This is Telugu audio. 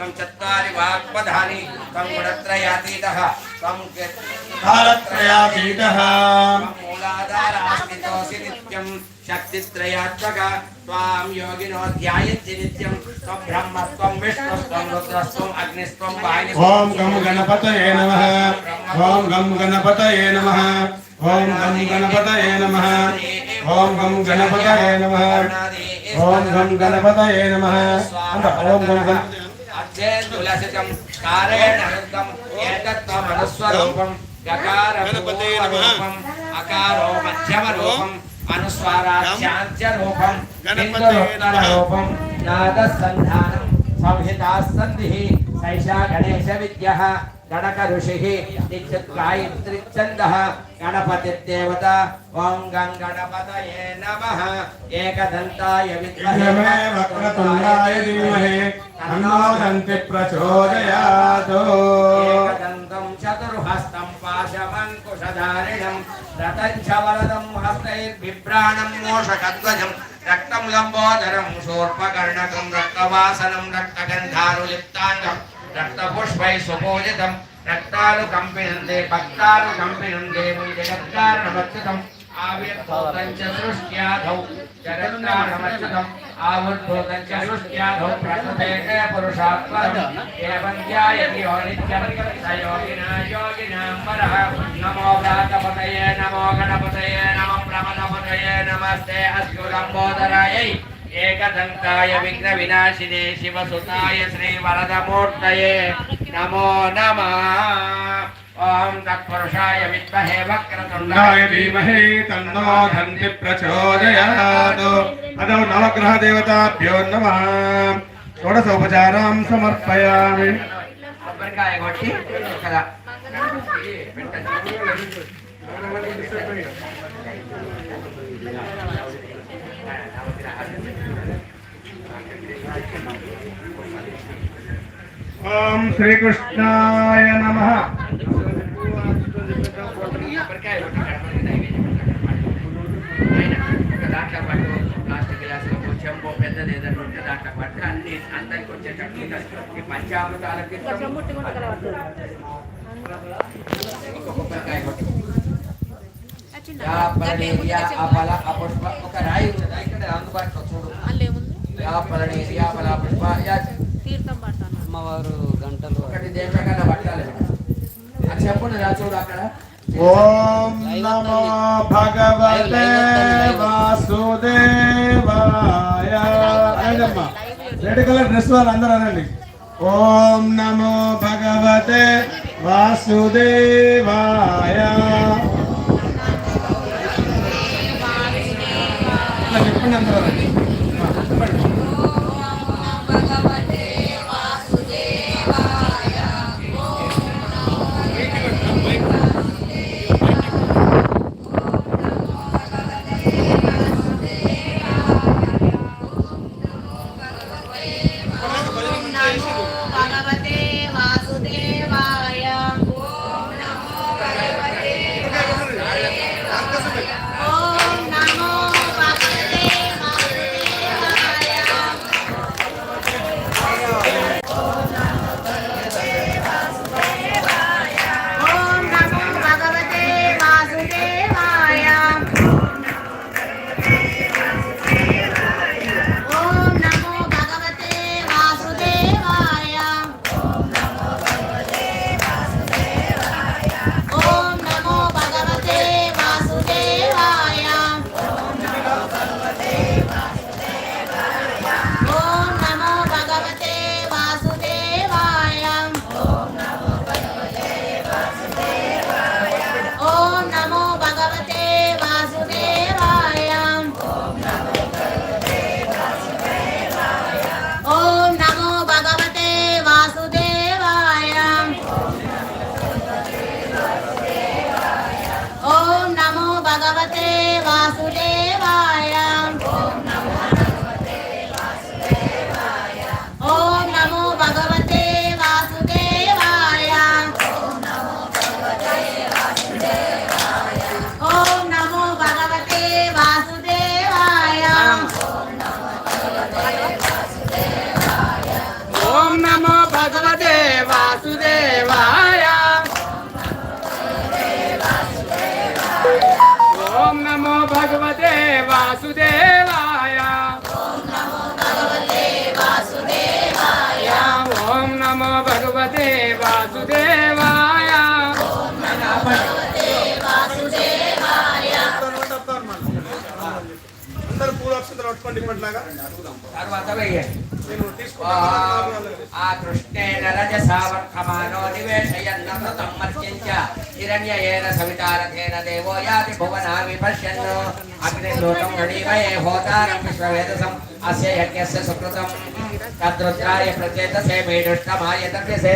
त्वं चत्वारि वाक्पदानि त्वं गुणत्रयातीतः। त्वं कालत्रयातीतः मूलाधारास्थितोऽसि नित्यं शक्तित्रयात्मक। त्वाम् योगिनो ध्यायन्ति नित्यं त्वं ब्रह्म त्वं विष्णु त्वं रुद्रस्त्वं अग्निस्त्वं वायुः। ॐ गं गणपतये नमः। ॐ गं गणपतये नमः। ॐ गं गणपतये नमः। ॐ गं गणपतये नमः। ॐ गं गणपतये नमः। ॐ गं गणपतये नमः। అచ్చేందులసితం కారేణ అనంతం ఏతత్వ మనస్వరూపం గకార రూపం అకారో మధ్యమ రూపం అనుస్వారాధ్యాంత్య రూపం గణేశ విద్య. గణక ఋషి గాయత్రిఛంద గణపతి దేవత ఓం గం గణపతయే నమః ఏకదంతాయ విద్మహే వక్రతుండాయ ధీమహి తన్నో దంతి ప్రచోదయాత్ ఏకదంతం చతుర్హస్తం పాశమంకుశధారిణం రతం చ వరదం హస్తైర్బిభ్రాణం మోషకధ్వజం రక్తం లంబోదరం శూర్పకర్ణకం రక్తవాసనం రక్తగంధానులిప్తాంగం రక్తపుష్పై సుపూజితం రక్తాలు కంపినందే భక్తాలు కంపినందే జగత్కారణమచ్యుతం ఆవిర్భూతం చ సృష్ట్యాధౌ జగత్కారణమచ్యుతం ఆవిర్భూతం చ సృష్ట్యాధౌ ప్రకృతే పురుషాత్మరం ఏవం ధ్యాయతి యో నిత్యం నమో వ్రాతపతయే నమో గణపతయే నమ ప్రమదపతయే నమస్తే అస్యులంబోదరాయై ఏకదంతాయ విఘ్న వినాశినే శివసుతాయ శ్రీ వరదమూర్తయే नमो नमः। ॐ तत्पुरुषाय विद्महे वक्रतुण्डाय धीमहि तन्नो धन्ति प्रचोदयात्। नवग्रह देवताभ्यो नमः। षोडशोपचारां समर्पयामि। Thank. ఓం శ్రీకృష్ణాయ నమః. దాంట్లో పట్టు ప్లాస్టిక్ గ్లాసులో ఓ పెద్దది ఏదైనా ఉంటే దాంట్లో పట్టు అన్ని అందరికి వచ్చేటట్టు ఈ పంచామృతాలకి ఒక కొబ్బరికాయ అపల అపుష్ప ఒక రాయి ఉన్నది ఇక్కడ అందుబాటులో చూడు పుష్ప యా తీర్థం పడతాను. అమ్మవారు గంటలు ఓం నమో భగవతే వాసుదేవాయ. రెడ్ కలర్ డ్రెస్ వాళ్ళు అందరూ అనండి. ఓం నమో భగవతే వాసుదేవాయ. ఓం నమో భగవతే అక్షంతలు పట్టుకోండి ఇప్పటిలాగా ఆ కృష్ణేన రజసావర్ధమానో నివేశయన్నమృతం మర్త్యంచ. హిరణ్యయేన సవితారథేన దేవో యాతి భువనా విపశ్యన్ అగ్నిలోకం గణీమయే హోతారం విశ్వవేదసం. అస్య యజ్ఞస్య సుకృతం. తద్రుద్రాయ ప్రచేతసే మేడుష్టమాయ తవ్యసే